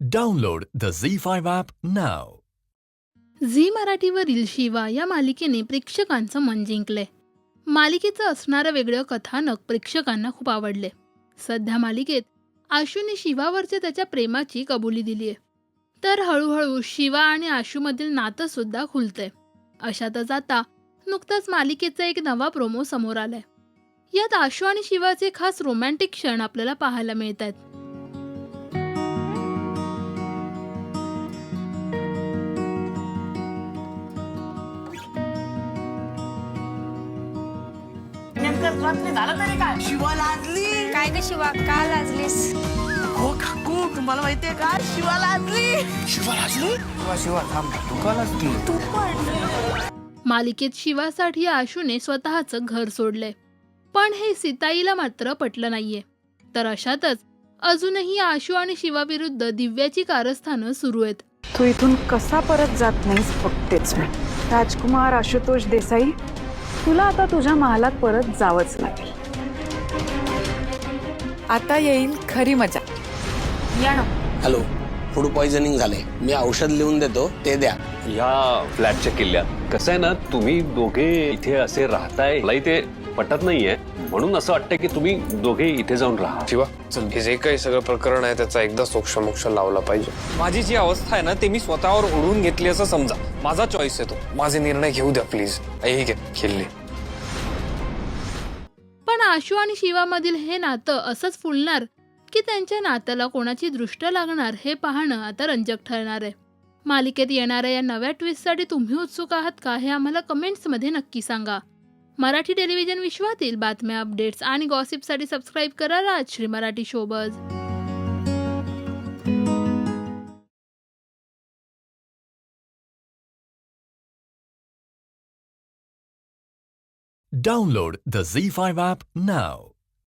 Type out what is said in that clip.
Download the Zee five app now Zee मराठीवरील शिवा या मालिकेने प्रेक्षकांचं मन जिंकले. मालिकेचं असणारं वेगळं कथानक प्रेक्षकांना खूप आवडले. सध्या मालिकेत आशूने शिवावरच्या त्याच्या प्रेमाची कबुली दिली आहे. तर हळूहळू शिवा आणि आशूमधील नातं सुद्धा खुलतंय. अशातच आता नुकताच मालिकेचा एक नवा प्रोमो समोर आलाय. यात आशू आणि शिवाचे खास रोमॅन्टिक क्षण आपल्याला पाहायला मिळत आहेत नेमकं रात्री झालं तरी काय? शिवा लाजली? काय ग शिवा का लाजलीस? हो काकू तुम्हाला माहितीये का? शिवा लाजली. शिवा लाजली? शिवा शिवा थांब तू का लाजली तू मालिकेत शिवासाठी आशूने स्वतःचं घर सोडलंय. पण हे सीताईला मात्र पटलं नाहीये. तर अशातच अजूनही आशू आणि शिवाविरुद्ध दिव्याची कारस्थानं सुरू आहेत. तू इथून कसा परत जात नाहीस बघतेच मी. राजकुमार आशुतोष देसाई तुला आता तुझ्या महालात परत जावंच लागेल. आता येईल खरी मजा. या ना. हॅलो फूड पॉइझनिंग झालंय. मी औषध लिहून देतो ते द्या. ह्या फ्लॅटच्या किल्ल्यात. कसं आहे ना तुम्ही दोघे इथे असे राहताय. मला इथे पटत नाहीये. म्हणून असं वाटतंय की तुम्ही दोघे इथे जाऊन राहा. शिवा हे जे काही सगळं प्रकरण आहे त्याचा एकदा सोक्षमोक्ष लावला पाहिजे. माझी जी अवस्था आहे ना ते मी स्वतःवर ओढून घेतली असं समजा. माझा चॉईस आहे तो. माझे निर्णय घेऊ द्या प्लीज ठीक आहे खिल्ली. पण आशू आणि शिवामधील हे नातं असंच फुलणार की त्यांच्या नात्याला कोणाची दृष्ट लागणार हे पाहणं आता रंजक ठरणार आहे. मालिकेत येणाऱ्या या नव्या ट्विस्टसाठी तुम्ही उत्सुक आहात का हे आम्हाला कमेंट्समध्ये नक्की सांगा मराठी टेलिव्हिजन विश्वातील बातम्या अपडेट्स आणि गॉसिपसाठी सबस्क्राईब करा Rajshri Marathi showbiz Download the Z5 app now.